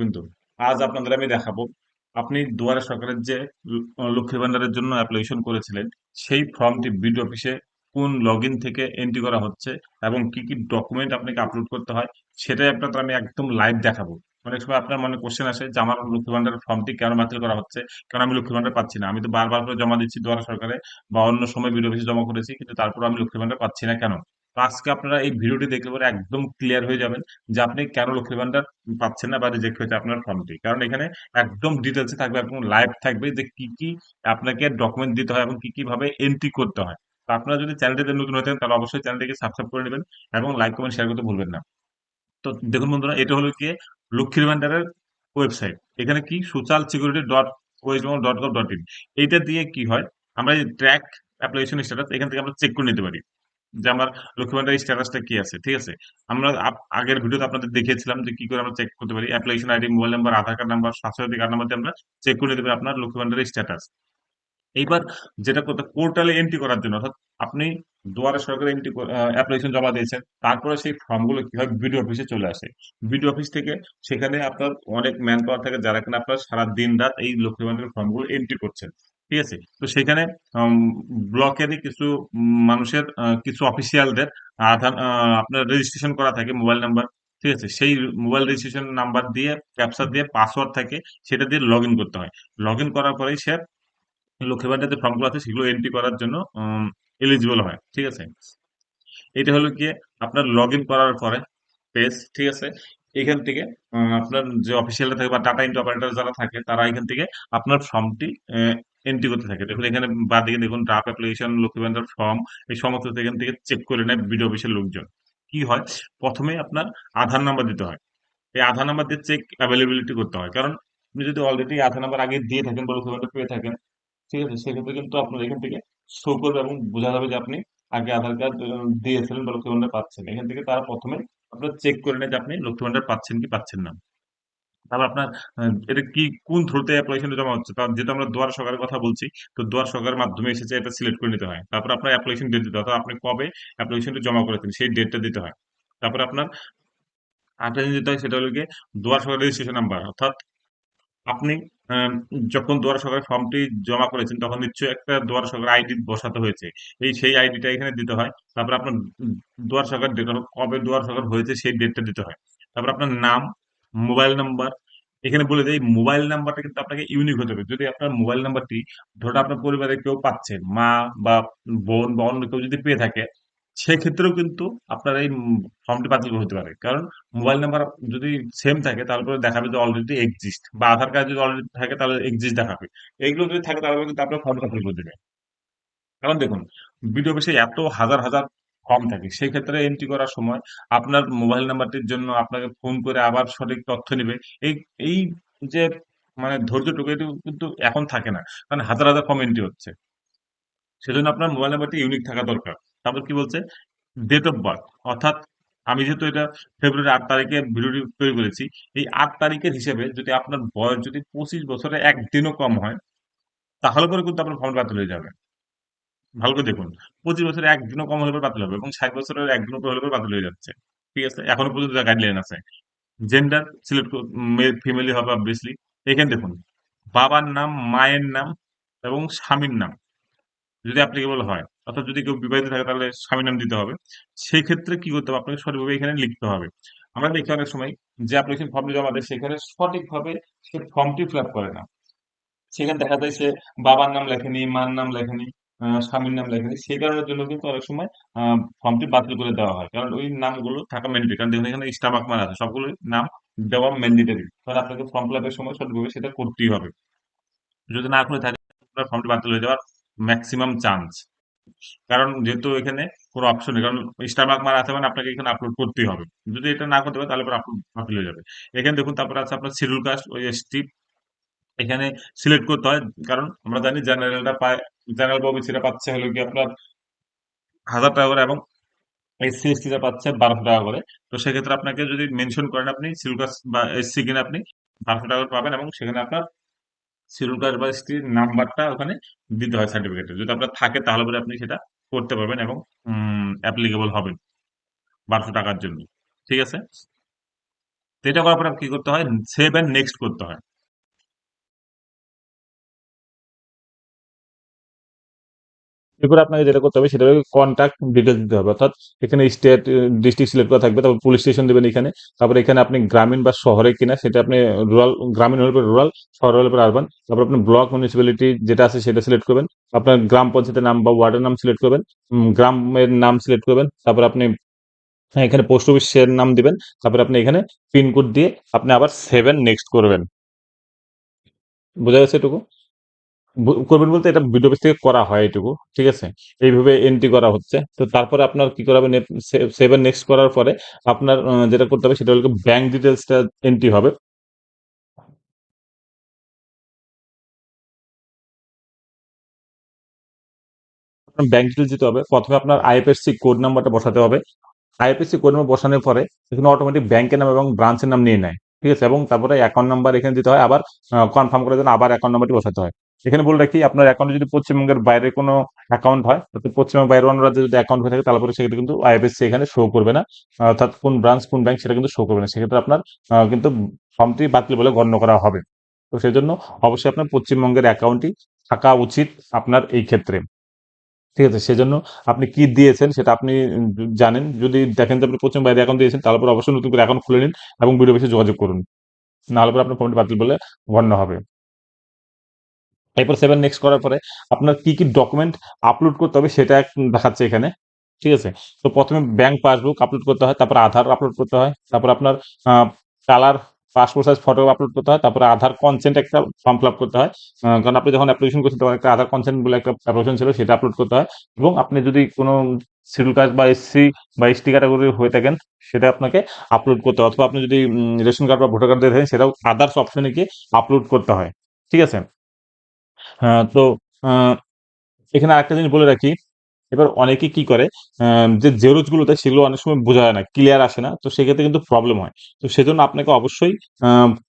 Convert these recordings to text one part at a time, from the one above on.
কিন্তু আজ আপনাদের আমি দেখাবো, আপনি দুয়ারে সরকারের যে লক্ষ্মী ভান্ডারের জন্য অ্যাপ্লিকেশন করেছিলেন, সেই ফর্মটি বিডি অফিসে কোন লগ থেকে এন্ট্রি করা হচ্ছে এবং কি কি ডকুমেন্ট আপনাকে আপলোড করতে হয়, সেটাই আপনাদের আমি একদম লাইভ দেখাবো। অনেক সময় আপনার মনে কোশ্চেন আসে যে আমার লক্ষ্মী ভান্ডারের ফর্মটি কেন বাতিল করা হচ্ছে কারণ আমি লক্ষ্মী ভান্ডার পাচ্ছি না? আমি তো বারবার করে জমা দিচ্ছি দুয়ারা সরকারে বা অন্য সময় বিডি অফিসে জমা করেছি, কিন্তু তারপর আমি লক্ষ্মী ভান্ডার পাচ্ছি না কেন? তো আজকে আপনারা এই ভিডিওটি দেখলে পরে একদম ক্লিয়ার হয়ে যাবেন যে আপনি কেন লক্ষ্মী ভান্ডার পাচ্ছেন না বা রিজেক্ট হয়েছে আপনার ফর্মটি কারণ এখানে একদম ডিটেলসে থাকবে এবং লাইভ থাকবে যে কি কি আপনাকে ডকুমেন্ট দিতে হয় এবং কি কি ভাবে এন্ট্রি করতে হয়। তো আপনারা যদি চ্যানেলটিতে নতুন হতেন তাহলে অবশ্যই চ্যানেলটিকে সাবস্ক্রাইব করে নেবেন এবং লাইক কমেন্ট শেয়ার করতে ভুলবেন না। তো দেখুন বন্ধুরা, এটা হলো কি লক্ষ্মীর ভান্ডারের ওয়েবসাইট এখানে কি? Social security dot west dot com dot in এইটা দিয়ে কি হয়? আমরা ট্র্যাক অ্যাপ্লিকেশন স্ট্যাটাস এখান থেকে আমরা চেক করে নিতে পারি। যে আমার লক্ষ্মী ভান্ডারের স্ট্যাটাসটা কি আছে, ঠিক আছে? আমরা আগের ভিডিওতে আপনাদের দেখিয়েছিলাম যে কি করে আমরা চেক করতে পারি application ID mobile number Aadhaar card number স্বাস্থ্য কার্ড নাম্বার আমরা চেক করে নিতে পারি আপনার লক্ষ্মী ভান্ডারের স্ট্যাটাস এইবার যেটা করতে পোর্টালে এন্ট্রি করার জন্য, অর্থাৎ আপনি দুয়ারে সরকারি এন্ট্রি অ্যাপ্লিকেশন জমা দিয়েছেন, তারপরে সেই ফর্মগুলো কি হয় বিডিও অফিসে চলে আসে? বিডিও অফিস থেকে সেখানে আপনার অনেক ম্যান পাওয়ার থাকে যারা কিনা আপনার সারা দিন রাত এই লক্ষ্মী ভান্ডারের ফর্মগুলো এন্ট্রি করছেন। ঠিক আছে? তো সেখানে ব্লকেরই কিছু মানুষের কিছু অফিসিয়ালদের আধার আপনার রেজিস্ট্রেশন করা থাকে মোবাইল নাম্বার ঠিক আছে? সেই মোবাইল রেজিস্ট্রেশন নাম্বার দিয়ে ক্যাপচা দিয়ে পাসওয়ার্ড থাকে, সেটা দিয়ে লগ করতে হয়। লগ করার পরেই সে লক্ষ্মী ভান্ডার যে ফর্মগুলো আছে, সেগুলো এন্ট্রি করার জন্য এলিজিবল হয়, ঠিক আছে? এটা হলো গিয়ে আপনার লগ করার পরে পেজ ঠিক আছে? এখান থেকে আপনার যে অফিসিয়ালরা থাকে বা ডাটা এন্ট্রি অপারেটর যারা থাকে, তারা এখান থেকে আপনার ফর্মটি এন্ট্রি করতে থাকে। দেখুন, এখানে বাদিকে দেখুন draft application Lakshmi Bhandar form এই সমস্ত এখান থেকে চেক করে নেয় বিডিও অফিসের লোকজন। কি হয়? প্রথমে আপনার আধার নাম্বার দিতে হয়। এই আধার নাম্বার দিয়ে চেক অ্যাভেলেবিলিটি করতে হয়। কারণ আপনি যদি অলরেডি আধার নাম্বার আগে দিয়ে থাকেন বা লক্ষ্মী ভান্ডার পেয়ে থাকেন, ঠিক আছে, সেক্ষেত্রে কিন্তু আপনার এখান থেকে শো করবে এবং বোঝা যাবে যে আপনি আগে আধার কার্ড দিয়েছিলেন বা লক্ষ্মী ভান্ডার পাচ্ছেন। এখান থেকে তারা প্রথমে আপনার চেক করে নেয় যে আপনি লক্ষ্মী ভান্ডার পাচ্ছেন কি পাচ্ছেন না। তারপর আপনার এটা কি, কোন থ্রুতে অ্যাপ্লিকেশনটা জমা হচ্ছে? তার যেহেতু আমরা দুয়ার সরকারের কথা বলছি, তো দুয়ার সরকারের মাধ্যমে এসেছে এটা সিলেক্ট করে নিতে হয়। তারপর আপনার অ্যাপ্লিকেশন ডেট দিতে হয়। আপনি কবে অ্যাপ্লিকেশনটা জমা করেছেন, সেই ডেটটা দিতে হয়। তারপর আপনার জিনিস দিতে হয় সেটা হলো গিয়ে দুয়ার সরকার রেজিস্ট্রেশন নাম্বার অর্থাৎ আপনি যখন দুয়ারে সরকারের ফর্মটি জমা করেছেন, তখন নিশ্চয়ই একটা দুয়ারে সরকার আইডি বসাতে হয়েছে। এই সেই আইডিটা এখানে দিতে হয়। তারপর আপনার দুয়ার সরকার ডেট কবে দুয়ার সরকার হয়েছে, সেই ডেটটা দিতে হয়। তারপর আপনার নাম মোবাইল নাম্বার। এখানে বলে দেয় মোবাইল নাম্বারটা কিন্তু আপনাকে ইউনিক হতে হবে। যদি আপনার মোবাইল নাম্বারটি ধরো আপনার পরিবারে কেউ পাচ্ছে, মা বা বোন বা অন্য কেউ যদি পেয়ে থাকে, সেক্ষেত্রেও কিন্তু আপনার এই ফর্মটি বাতিল হতে পারে। কারণ মোবাইল নাম্বার যদি সেম থাকে, তারপরে দেখাবে যে অলরেডি এক্সিস্ট বা আধার কার্ড যদি অলরেডি থাকে, তাহলে এক্সিস্ট দেখাবে। এগুলো যদি থাকে, তাহলে কিন্তু আপনার ফর্ম বাতিল করে দেবে। কারণ দেখুন বিডিও অফিসে এত হাজার হাজার ফর্ম থাকে। সেই ক্ষেত্রে এন্ট্রি করার সময় আপনার মোবাইল নাম্বারটির জন্য আপনাকে ফোন করে আবার সঠিক তথ্য নেবে। এই এই যে মানে ধৈর্যটুকু এটুকু কিন্তু এখন থাকে না, কারণ হাজার হাজার ফর্ম এন্ট্রি হচ্ছে। সেজন্য আপনার মোবাইল নাম্বারটি ইউনিক থাকা দরকার। তারপর কি বলছে? ডেট অফ বার্থ অর্থাৎ আমি যেহেতু এটা ফেব্রুয়ারি আট তারিখে ভিডিওটি তৈরি করেছি, এই আট তারিখের হিসেবে যদি আপনার বয়স যদি পঁচিশ বছরে একদিনও কম হয়, তাহলে পরে কিন্তু আপনার ফর্ম বাতিল হয়ে যাবে। ভালো করে দেখুন। পঁচিশ বছরে একদিনও কম হলে পরে বাতিল হবে এবং ষাট বছরের একদিনও হলে পরে বাতিল হয়ে যাচ্ছে। ঠিক আছে? এখনও পর্যন্ত গাইডলাইন আছে। জেন্ডার সিলেক্ট ফিমেলি হবে অবভিয়াসলি এখানে দেখুন, বাবার নাম, মায়ের নাম এবং স্বামীর নাম। যদি অ্যাপ্লিকেবল হয়, অর্থাৎ যদি কেউ বিবাহিত থাকে তাহলে স্বামীর নাম দিতে হবে। সেই ক্ষেত্রে কি করতে হবে? আপনাকে সঠিকভাবে এখানে লিখতে হবে। আমরা দেখি অনেক সময় যে অ্যাপ্লিকেশন ফর্মটি জমা দেয়, সেখানে সঠিকভাবে সে ফর্মটি ফিল আপ করে না। সেখানে দেখা যায় সে বাবার নাম লেখেনি, মার নাম লেখেনি। স্বামীর নাম লেখেনি সেই কারণের জন্য কিন্তু অনেক সময় ফর্মটি বাতিল করে দেওয়া হয়। কারণ ওই নামগুলো থাকা ম্যান্ডেটরি কারণ দেখুন, এখানে স্টামাক মার আছে। সবগুলো নাম দেওয়া ম্যান্ডেটরি কারণ আপনাকে ফর্ম ফিল সময় সঠিকভাবে সেটা করতেই হবে। যদি না করে থাকে ফর্মটি বাতিল হয়ে যাওয়ার ম্যাক্সিমাম চান্স কারণ যেহেতু এখানে কোনো অপশন নেই, কারণ স্টার মার্ক মারা আছে মানে আপনাকে এখানে আপলোড করতেই হবে। যদি এটা না করতে পারে, তাহলে পরে আপলোড বাতিল হয়ে যাবে। এখানে দেখুন, তারপরে আছে আপনার শিডিউল কাস্ট ওই এসটি এখানে সিলেক্ট করতে হয়। কারণ আমরা জানি জেনারেলটা পায় জেনারেল ওবিসিরা পাচ্ছে হলো কি আপনার হাজার টাকা করে এবং এসসি এসটিরা পাচ্ছে বারোশো টাকা করে। তো সেক্ষেত্রে আপনাকে যদি মেনশন করেন আপনি কাস্ট বা এসসি কিনে আপনি, বারোশো টাকা করে পাবেন এবং সেখানে আপনার কাস্ট বা এসটির নাম্বারটা ওখানে দিতে হয় সার্টিফিকেটে যদি আপনার থাকে তাহলে পরে আপনি সেটা করতে পারবেন এবং অ্যাপ্লিকেবল হবেন বারোশো টাকার জন্য। ঠিক আছে? তো এটা করার পরে কি করতে হয়? সেভ অ্যান্ড নেক্সট করতে হয়। এরপর আপনাকে যেটা করতে হবে সেটা হলো কন্ট্যাক্ট ডিটেলস দিতে হবে। অর্থাৎ এখানে স্টেট ডিস্ট্রিক্ট সিলেক্ট করা থাকবে, তারপর পুলিশ স্টেশন দেবেন এখানে। তারপরে এখানে আপনি গ্রামীণ বা শহরে কিনা, সেটা আপনি রুরাল গ্রামীণ হলে রুরাল শহর হলে আরবান তারপর আপনি ব্লক মিউনিসিপ্যালিটি যেটা আছে সেটা সিলেক্ট করবেন। আপনার গ্রাম পঞ্চায়েতের নাম বা ওয়ার্ডের নাম সিলেক্ট করবেন। গ্রামের নাম সিলেক্ট করবেন। তারপর আপনি এখানে পোস্ট অফিসের নাম দিবেন। তারপরে আপনি এখানে পিনকোড দিয়ে আপনি আবার সেভেন নেক্সট করবেন। বোঝা গেছে এটুকু? করবেন বলতে এটা ভিডিও অফিস থেকে করা হয় এটুকু, ঠিক আছে? এইভাবে এন্ট্রি করা হচ্ছে। তো তারপরে আপনার কি করা হবে? সেভেন নেক্সট করার পরে আপনার যেটা করতে হবে সেটা হলো ব্যাংক ডিটেলসটা এন্ট্রি হবে। ব্যাংক ডিটেলস দিতে হবে। প্রথমে আপনার আইএফএসসি কোড নাম্বারটা বসাতে হবে। আইএফএসসি কোড নাম্বার বসানোর পরে এখানে অটোমেটিক ব্যাংকের নাম এবং ব্রাঞ্চের নাম নিয়ে নেয়, ঠিক আছে? এবং তারপরে অ্যাকাউন্ট নাম্বার এখানে দিতে হয়। আবার কনফার্ম করার জন্য আবার অ্যাকাউন্ট নাম্বারটি বসাতে হয়। এখানে বলে রাখি, আপনার অ্যাকাউন্টে যদি পশ্চিমবঙ্গের বাইরে কোনো অ্যাকাউন্ট হয় অর্থাৎ পশ্চিমবঙ্গের বাইরে অন্য রাজ্যে যদি অ্যাকাউন্ট হয়ে থাকে তারপরে সেক্ষেত্রে কিন্তু আইএফএসসি এখানে শো করবে না। অর্থাৎ কোন ব্রাঞ্চ কোন ব্যাংক সেটা কিন্তু শো করবে না। সেক্ষেত্রে আপনার কিন্তু ফর্মটি বাতিল বলে গণ্য করা হবে। তো সেই জন্য অবশ্যই আপনার পশ্চিমবঙ্গের অ্যাকাউন্টটি থাকা উচিত আপনার এই ক্ষেত্রে। ঠিক আছে, সেজন্য আপনি কি দিয়েছেন সেটা আপনি জানেন। যদি দেখেন যে আপনি পশ্চিম বাইরে অ্যাকাউন্ট দিয়েছেন তারপর অবশ্যই নতুন করে অ্যাকাউন্ট খুলে নিন এবং ভিডিও অফিসে যোগাযোগ করুন। নাহলে পরে আপনার ফর্মটি বাতিল বলে গণ্য হবে। এরপর সেভেন নেক্সট করার পরে আপনার কি কি ডকুমেন্ট আপলোড করতে হবে সেটা দেখাচ্ছে এখানে, ঠিক আছে? তো প্রথমে ব্যাংক পাসবুক আপলোড করতে হয়, তারপর আধার আপলোড করতে হয়, তারপর আপনার colour passport size photo upload করতে হয়, তারপরে আধার কনসেন্ট একটা ফর্ম ফিল করতে হয় কারণ আপনি যখন অ্যাপ্লিকেশন করছেন তখন একটা আধার কনসেন্ট বলে একটা অ্যাপ্লিকেশন ছিল, সেটা আপলোড করতে হয় এবং আপনি যদি কোনো শিডিউল কাস্ট বা এসসি বা এসটি ক্যাটাগরি হয়ে থাকেন, সেটা আপনাকে আপলোড করতে হয়, অথবা আপনি যদি রেশন কার্ড বা ভোটার কার্ড দিয়ে থাকেন, সেটাও আদার্স অপশনে গিয়ে আপলোড করতে হয়, ঠিক আছে? তো আহ, এখানে আরেকটা জিনিস বলে রাখি। এবার অনেকে কি করে যে জেরোজগুলো সেগুলো অনেক সময় বোঝা যায় না ক্লিয়ার আসে না তো সেক্ষেত্রে কিন্তু প্রবলেম হয়। তো সেজন্য আপনাকে অবশ্যই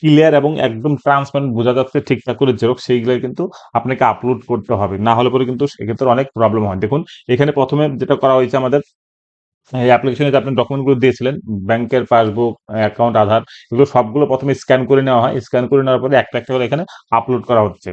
ক্লিয়ার এবং একদম ট্রান্সপারেন্ট বোঝা যাচ্ছে ঠিকঠাক করে জেরক্স সেইগুলো কিন্তু আপনাকে আপলোড করতে হবে। না হলে পরে কিন্তু সেক্ষেত্রে অনেক প্রবলেম হয়। দেখুন এখানে প্রথমে যেটা করা হয়েছে আমাদের এই অ্যাপ্লিকেশনে যে আপনি ডকুমেন্টগুলো দিয়েছিলেন ব্যাংকের পাসবুক অ্যাকাউন্ট আধার এগুলো সবগুলো প্রথমে স্ক্যান করে নেওয়া হয়। স্ক্যান করে নেওয়ার পরে একটা একটা করে এখানে আপলোড করা হচ্ছে।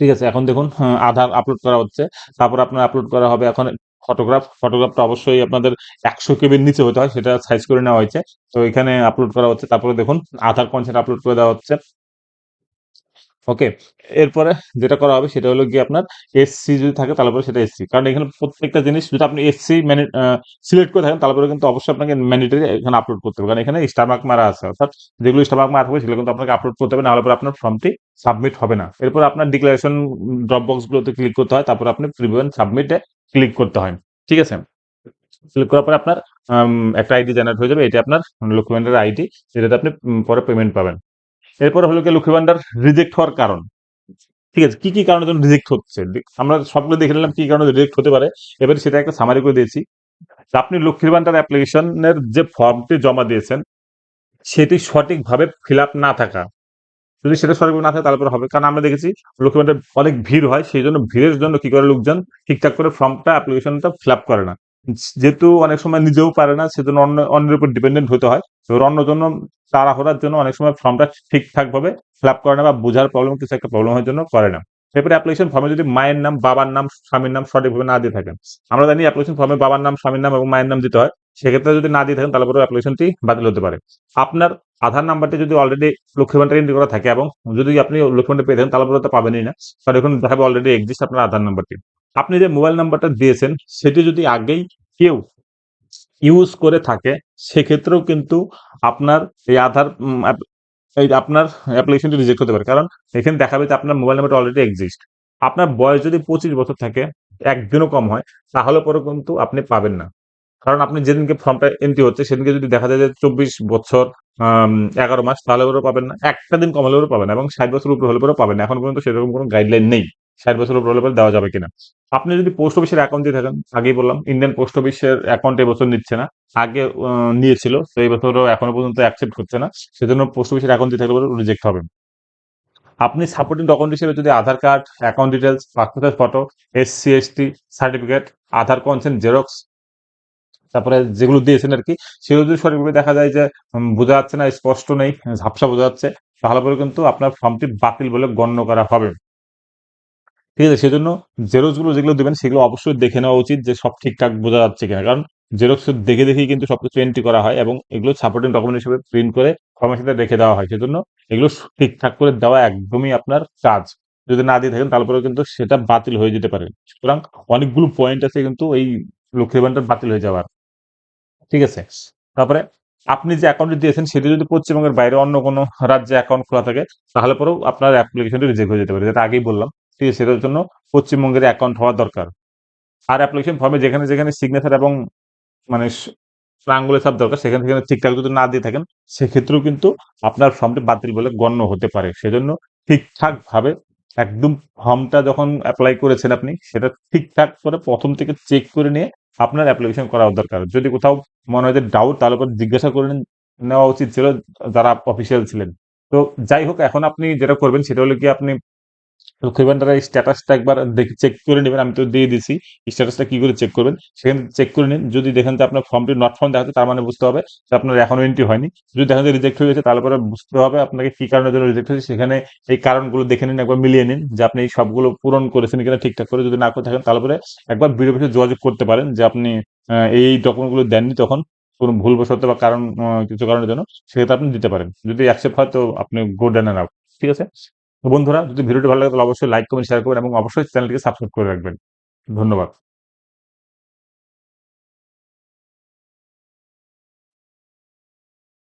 ঠিক আছে এখন দেখুন হ্যাঁ, আধার আপলোড করা হচ্ছে। তারপর আপনার আপলোড করা হবে এখন ফটোগ্রাফ ফটোগ্রাফটা অবশ্যই আপনাদের একশো কেবির নিচে হতে হয় সেটা সাইজ করে নেওয়া হয়েছে। তো এখানে আপলোড করা হচ্ছে তারপরে দেখুন আধার কনসেন্ট আপলোড করে দেওয়া হচ্ছে। ওকে এরপরে যেটা করা হবে সেটা হলো গিয়ে আপনার এসসি যদি থাকে তারপরে সেটা এসসি কারণ এখানে প্রত্যেকটা জিনিস যদি আপনি এসসি সিলেক্ট করে থাকেন তারপরে কিন্তু অবশ্যই আপনাকে ম্যান্ডেটরি এখানে আপলোড করতে হবে, কারণ এখানে স্টার মার্ক মারা আছে, অর্থাৎ যেগুলো স্টার মার্ক মারা থাকবে সেগুলো কিন্তু আপনাকে আপলোড করতে হবে, নাহলে পরে আপনার ফর্মটি সাবমিট হবে না। এরপর আপনার ডিক্লারেশন ড্রপ বক্স গুলোতে ক্লিক করতে হয়, তারপর আপনি প্রিভিউ সাবমিটে ক্লিক করতে হয়, ঠিক আছে? ক্লিক করার পরে আপনার একটা আইডি জেনারেট হয়ে যাবে, এটি আপনার লক্ষ্মী ভান্ডার আইডি যেটাতে আপনি পরে পেমেন্ট পাবেন। এরপর হলো কি লক্ষ্মী ভান্ডার রিজেক্ট হওয়ার কারণ। ঠিক আছে, কি কি কারণের জন্য রিজেক্ট হচ্ছে? আমরা সবগুলো দেখে নিলাম কি কারণে রিজেক্ট হতে পারে। এবারে সেটা একটা সামারি করে দিয়েছি। আপনি লক্ষ্মীর ভান্ডার অ্যাপ্লিকেশনের যে ফর্মটি জমা দিয়েছেন, সেটি সঠিকভাবে ফিল আপ না থাকা। যদি সেটা সঠিকভাবে না থাকে তারপরে হবে। কারণ আমরা দেখেছি লক্ষ্মী ভান্ডার অনেক ভিড় হয়, সেই জন্য ভিড়ের জন্য কি করে লোকজন ঠিকঠাক করে ফর্মটা অ্যাপ্লিকেশনটা ফিল আপ করে না। যেহেতু অনেক সময় নিজেও পারে না, সেজন্য অন্য, অন্যের উপর ডিপেন্ডেন্ট হতে হয়। এবার অন্য জন্য তাড়াহুড়ার জন্য অনেক সময় ফর্মটা ঠিকঠাক ভাবে ফিল আপ করে না বা বোঝার প্রবলেম কিছু একটা প্রবলেম হওয়ার জন্য করে না। এরপরে অ্যাপ্লিকেশন ফর্মে যদি মায়ের নাম, বাবার নাম, স্বামীর নাম সঠিকভাবে না দিয়ে থাকেন, আমরা জানি অ্যাপ্লিকেশন ফর্মে বাবার নাম, স্বামীর নাম এবং মায়ের নাম দিতে হয়, সেক্ষেত্রে যদি না দিয়ে থাকেন, তাহলে পরে অ্যাপ্লিকেশনটি বাতিল হতে পারে। আপনার আধার নাম্বারটি যদি অলরেডি লক্ষ্মী ভান্ডার এন্ট্রি করা থাকে এবং যদি আপনি লক্ষ্মী পেয়ে থাকেন, তাহলে পরে তো পাবেনই না। কারণ এখন দেখাবে অলরেডি এক্সিস্ট আপনার আধার নাম্বারটি আপনি যে মোবাইল নাম্বারটা দিয়েছেন, সেটি যদি আগেই কেউ ইউজ করে থাকে, সেক্ষেত্রেও কিন্তু আপনার এই আধার এই আপনার অ্যাপ্লিকেশনটি রিজেক্ট হতে পারে। কারণ এখানে দেখাবে যে আপনার মোবাইল নাম্বারটা অলরেডি এক্সিস্ট আপনার বয়স যদি পঁচিশ বছর থাকে, একদিনও কম হয়, তাহলে পরে কিন্তু আপনি পাবেন না। কারণ আপনি যেদিনকে ফর্মটা এন্ট্রি হচ্ছে, সেদিনকে যদি দেখা যায় যে চব্বিশ বছর এগারো মাস, তাহলে ওরা পাবেন না। একটা দিন কম হলে পাবেন এবং ষাট বছর উপরে হলে পরে পাবেন এখন পর্যন্ত সেরকম কোনো গাইডলাইন নেই। ষাট বছর উপরে হলে দেওয়া যাবে কিনা। আপনি যদি পোস্ট অফিসের অ্যাকাউন্ট দিয়ে থাকেন, আগেই বললাম ইন্ডিয়ান পোস্ট অফিসের অ্যাকাউন্ট এবছর নিচ্ছে না। আগে নিয়েছিল, তো এই বছরও এখনও পর্যন্ত অ্যাকসেপ্ট করছে না। সেজন্য পোস্ট অফিসের অ্যাকাউন্ট দিয়ে থাকলে রিজেক্ট হবে। আপনি সাপোর্টিং ডকুমেন্ট হিসেবে যদি Aadhaar card account details passport photo SC ST certificate Aadhaar consent xerox তারপরে যেগুলো দিয়েছেন আর কি, সেগুলো যদি সঠিকভাবে দেখা যায় যে বোঝা যাচ্ছে না, স্পষ্ট নেই, ঝাপসা বোঝা যাচ্ছে, তাহলে পরে কিন্তু আপনার ফর্মটি বাতিল বলে গণ্য করা হবে। ঠিক আছে, সেজন্য জেরক্সগুলো যেগুলো দেবেন সেগুলো অবশ্যই দেখে নেওয়া উচিত যে সব ঠিকঠাক বোঝা যাচ্ছে কিনা। কারণ জেরক্স দেখে দেখেই কিন্তু সবকিছু এন্ট্রি করা হয় এবং এগুলো সাপোর্টিং ডকুমেন্ট হিসেবে প্রিন্ট করে ফর্মের সাথে রেখে দেওয়া হয়। সেজন্য এগুলো ঠিকঠাক করে দেওয়া একদমই আপনার কাজ। যদি না দিয়ে থাকেন তারপরে কিন্তু সেটা বাতিল হয়ে যেতে পারে। সুতরাং অনেকগুলো পয়েন্ট আছে কিন্তু এই লক্ষ্মী ভান্ডার বাতিল হয়ে যাওয়ার। ঠিক আছে? তারপরে আপনি যে অ্যাকাউন্টটি দিয়েছেন সেটি যদি পশ্চিমবঙ্গের বাইরে অন্য কোনো রাজ্যে অ্যাকাউন্ট খোলা থাকে তাহলে পরেও আপনার অ্যাপ্লিকেশনটি রিজেক্ট হয়ে যেতে পারে। যেটা আগেই বললাম। ঠিক আছে সেটার জন্য পশ্চিমবঙ্গের অ্যাকাউন্ট হওয়া দরকার। আর অ্যাপ্লিকেশন ফর্মে যেখানে যেখানে সিগনেচার এবং মানে আঙ্গুলের ছাপ দরকার, সেখানে সেখানে ঠিকঠাক যদি না দিয়ে থাকেন, সেক্ষেত্রেও কিন্তু আপনার ফর্মটি বাতিল বলে গণ্য হতে পারে। সেজন্য ঠিকঠাকভাবে একদম ফর্মটা যখন অ্যাপ্লাই করেছেন আপনি, সেটা ঠিকঠাক করে প্রথম থেকে চেক করে নিয়ে আপনার অ্যাপ্লিকেশন করা দরকার। যদি কোথাও মনে হয় যে ডাউট তাহলে পরে জিজ্ঞাসা করে নেওয়া উচিত ছিল, যারা অফিসিয়াল ছিলেন। তো যাই হোক, এখন আপনি যেটা করবেন, সেটা হলো কি আপনি লক্ষ্মী ভান্ডারের স্ট্যাটাসটা একবার দেখে চেক করে নেবেন, আমি তো দিয়ে দিছি। স্ট্যাটাসটা কি করে চেক করবেন? সেখানে চেক করে নিন। যদি দেখেন যে আপনার ফর্মটি নট ফাউন্ড দেখাচ্ছে তার মানে বুঝতে হবে যে আপনার এখনও এন্ট্রি হয়নি। যদি দেখেন যে রিজেক্ট হয়ে গেছে, তাহলে পরে বুঝতে হবে আপনাকে কি কারণের জন্য রিজেক্ট হয়েছে। সেখানে এই কারণগুলো দেখে নিন, একবার মিলিয়ে নিন যে আপনি এই সবগুলো পূরণ করেছেন কিনা ঠিকঠাক করে। যদি না করে থাকেন, তাহলে পরে একবার বিডিও অফিসে যোগাযোগ করতে পারেন যে আপনি এই ডকুমেন্টগুলো দেননি তখন কোনো ভুলবশত বা কারণ কিছু কারণের জন্য সেক্ষেত্রে আপনি দিতে পারেন। যদি অ্যাকসেপ্ট হয় তো আপনি গো ডান ঠিক আছে? তো বন্ধুরা, যদি ভিডিওটি ভালো লাগে তাহলে অবশ্যই লাইক কমেন্ট শেয়ার করবেন এবং অবশ্যই চ্যানেলটিকে সাবস্ক্রাইব করে রাখবেন। ধন্যবাদ।